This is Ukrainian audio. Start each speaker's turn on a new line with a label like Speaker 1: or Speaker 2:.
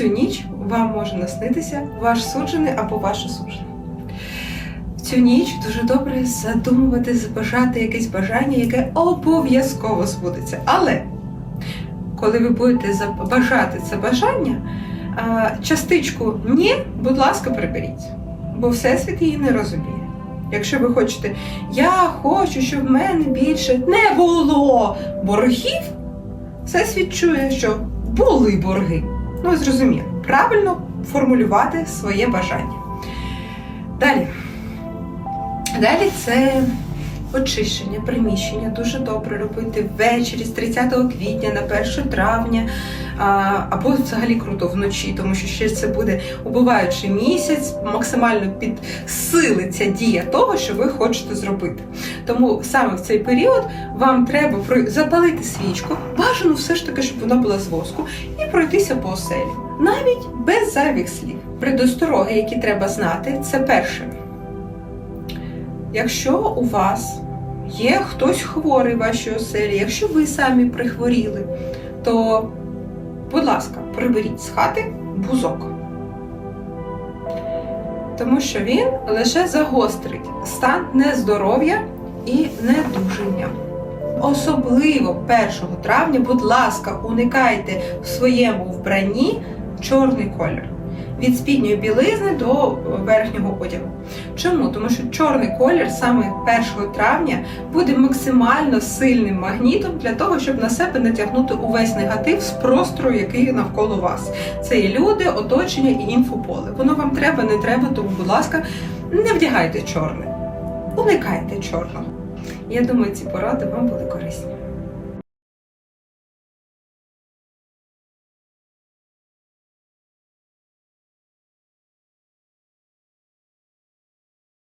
Speaker 1: цю ніч вам може наснитися ваш суджений або ваша суджена. Цю ніч дуже добре задумувати, забажати якесь бажання, яке обов'язково збудеться. Але коли ви будете бажати це бажання, частичку ні, будь ласка, приберіть, бо Всесвіт її не розуміє. Якщо ви хочете, я хочу, щоб в мене більше не було боргів, Всесвіт чує, що були борги. Ну, зрозуміло, правильно формулювати своє бажання. Далі. Далі це очищення приміщення. Дуже добре робити ввечері з 30 квітня на 1 травня, або взагалі круто вночі, тому що ще це буде убиваючий місяць, максимально підсилиться дія того, що ви хочете зробити. Тому саме в цей період вам треба запалити свічку, бажано все ж таки, щоб вона була з воску, і пройтися по оселі. Навіть без зайвих слів. Предостороги, які треба знати, це перше. Якщо у вас є хтось хворий в вашій оселі, якщо ви самі прихворіли, то, будь ласка, приберіть з хати бузок. Тому що він лише загострить стан нездоров'я і недужання. Особливо 1 травня, будь ласка, уникайте в своєму вбранні чорний колір. Від спідньої білизни до верхнього одягу. Чому? Тому що чорний колір саме 1 травня буде максимально сильним магнітом для того, щоб на себе натягнути увесь негатив з простору, який навколо вас. Це і люди, оточення і інфополе. Воно вам треба, не треба, тому, будь ласка, не вдягайте чорне. Уникайте чорного. Я думаю, ці поради вам були корисні.